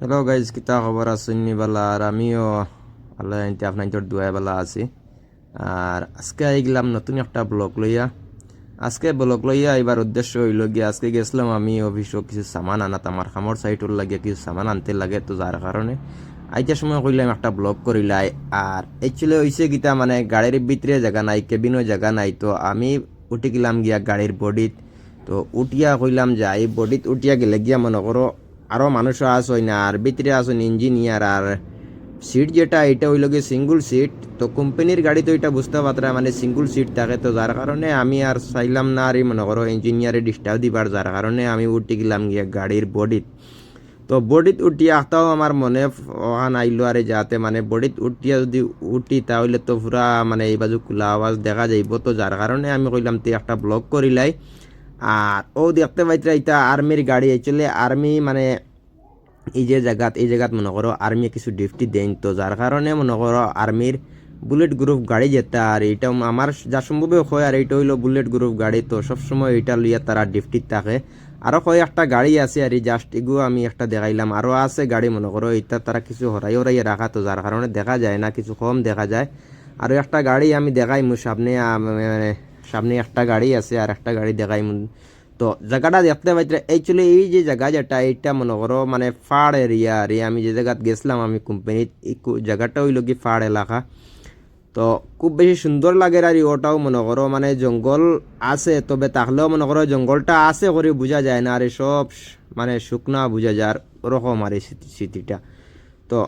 Hello guys কিতা খবর আসুননি বেলা আর আমিও আল্লাহ জানতে আপনার দুয়াই বেলা আছি আর আজকে আইগলাম নতুন একটা ব্লগ লইয়া আজকে ব্লগ লইয়া এবার উদ্দেশ্য হইল গিয়ে আজকে গেছিলাম আমি অফিসও কিছু সামান আনাত আমার খামর সাইটর লাগে কিছু সামান আনতে লাগে তো যার কারণে আইটার সময় কইলাম একটা ব্লগ করিলাই আর একচুয়ালি হয়েছে গীতা মানে গাড়ির ভিতরে জায়গা নাই কেবিনও জায়গা নাই তো আমি উঠে গেলাম গিয়া গাড়ির বডিত তো উঠিয়া কইলাম যে এই বডিত উঠিয়া গেলে গিয়া মনে করো আরও মানুষও আসই না, আর ভিতরে আসুন ইঞ্জিনিয়ার, আর সিট যেটা, এটা হইল সিঙ্গুল সিট তো কোম্পানির গাড়ি তো এটা বুঝতে পারতরা মানে সিঙ্গুল সিট থাকে তো, যার কারণে আমি আর চাইলাম না, আর মনে করো ইঞ্জিনিয়ারে ডিস্টার্ব দিবার, যার কারণে আমি উঠে গেলাম গিয়া গাড়ির বডিত তো বডিত উঠিয়া আহতাও আমার মনে অহান আইলো, আরে যাতে মানে বডিত উঠিয়া যদি উঠি, তাহলে তো পুরা মানে এই বাজু খোলা আওয়াজ দেখা যাইব তো, যার কারণে আমি কইলাম তুই একটা ব্লগ করিলাই। আর ও দেখতে পাইতে এটা আর্মির গাড়ি চলে আর্মি মানে এই যে জায়গাত এই জায়গাত মনে করো আর্মি কিছু ডিউটি দেন তো যার কারণে মনে করো আর্মির বুলেট গ্রুপ গাড়ি যেটা আর এটা আমার যা সম্ভবে হয় আর এটা হইল বুলেট গ্রুপ গাড়ি তো, সবসময় এটা লইয়া তারা ডিউটি থাকে। আরও কয় একটা গাড়ি আছে আর জাস্ট এগু আমি একটা দেখাইলাম। আরও আছে গাড়ি মনে করো এটা তারা কিছু হরাই হরাইয়ে রাখা তো যার কারণে দেখা যায় না, কিছু কম দেখা যায়। আর একটা গাড়ি আমি দেখাই সামনে মানে সামনে একটা গাড়ি আছে আর একটা গাড়ি দেখাই তো জায়গাটা দেখতে পাইতে অ্যাকচুয়ালি এই যে জায়গা যেটা এটা মনে করো মানে ফাড় এরিয়া আর আমি যে জায়গাত গেছিলাম, আমি কোম্পানির এই জায়গাটা হইল কি ফাড় এলাকা। তো খুব বেশি সুন্দর লাগে আর ওটাও মনে করো। মানে জঙ্গল আছে, তবে তাহলেও মনে করো জঙ্গলটা আছে করে বোঝা যায় না আর সব মানে শুকনা বোঝা যায় আর ওরকম আর এই স্মৃতি- স্মৃতিটা তো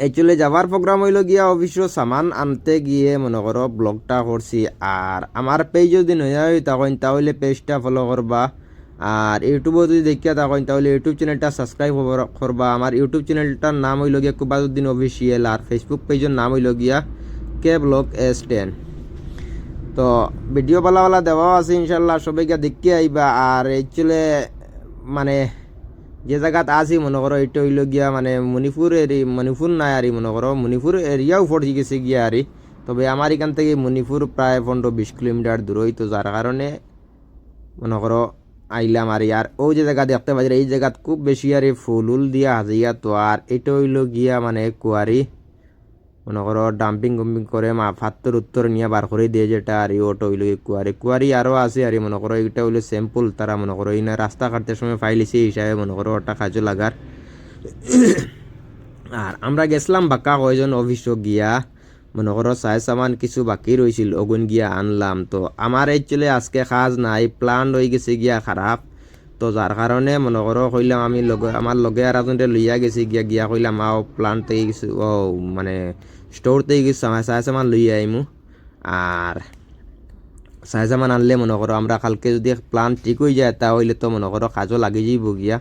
অ্যাকচুয়ালি যাবার প্রোগ্রাম হইল গিয়া অফিসের সামান আনতে গিয়ে মনে করো ব্লগটা করছি আর আমার পেজ যদি নয়া হই তখন তাহলে পেজটা ফলো করবা আর ইউটিউবে যদি দেখিয়া থাকেন তাহলে ইউটিউব চ্যানেলটা সাবস্ক্রাইব করবা আমার ইউটিউব চ্যানেলটার নাম হইল গিয়া কুবাদুদ্দিন অফিসিয়াল আর ফেসবুক পেজের নাম হইল গিয়া কে ব্লগ এস টেন তো ভিডিও পালা পালা দেওয়াও আছে ইনশাল্লাহ সবাইকে দেখতে আইবা আর অ্যাকচুয়ালি মানে যে জায়গাত আছি, মনে করো এটা হইল গিয়া মানে মণিপুর এরি মণিপুর নাই আরি মনে করো। মণিপুর এরিয়াও পড়ে গেছে গিয়া আরি তবে আমার এখান থেকে মণিপুর প্রায় পনেরো বিশ কিলোমিটার দূর তো যার কারণে মনে করো, আইলাম আর আর ও যে জায়গা দেখতে পাচ্ছি এই জায়গাত খুব বেশি আর ফুল উল দিয়া হাজিয়া তো আর এটা হইল গিয়া মানে কুয়ারি মনে করো ডাম্পিং গুম্পিং করে মা ফাত্তর উত্তর নিয়ে বার করে দিয়ে যেটা আর ওটা হইল কুয়ারি কুয়ারি আরও আছে আর মনে করো এটা হইল স্যাম্পল তারা মনে করো। এই না রাস্তা কাটতে সময় ফাইলি সেই হিসাবে মনে করো ওটা কাজও লাগার। আর আমরা গেছিলাম বাক্কা কয়জন অফিসও গিয়া, মনে করো চাই সামান কিছু বাকি রয়েছিল অগুন গিয়া আনলাম। তো আমার একচুয়ালি আজকে কাজ নাই প্ল্যান হয়ে গেছে গিয়া খারাপ তো যার কারণে মনে করো কইলাম আমি লগে আমার লগে আর এজনটা লইয়া গেছি, গিয়া গিয়া কইলাম আও প্ল্যান থেকে কিছু, ও মানে স্টোর থেকে কিছু আমার চাই সামান লইয়া আইমু আর চাই সামান আনলে মনে করো আমরা কালকে যদি প্ল্যান ঠিক হয়ে যায় তাহলে তো মনে করো কাজও লাগি যাইব গিয়া।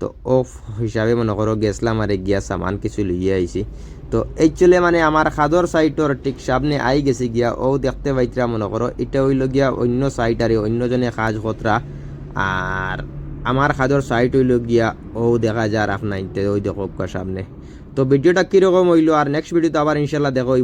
তো অফ হিসাবে মনে করো গেছিলাম আর গিয়া সামান কিছু লইয়া আইছি তো এইচুলে মানে আমার খাদর সাইটর ঠিক সামনে আই গেছে গিয়া ও দেখতে পাইতরা মনে করো এটা হইল গিয়া অন্য সাইট আর, অন্যজনে কাজ কতরা আর আমার খাদর সাইট হইল গিয়া ও দেখা যার আপনার ওই দেখো সামনে। তো ভিডিওটা কীরকম হইল আর নেক্সট ভিডিওতে আবার ইনশাল্লাহ দেখো।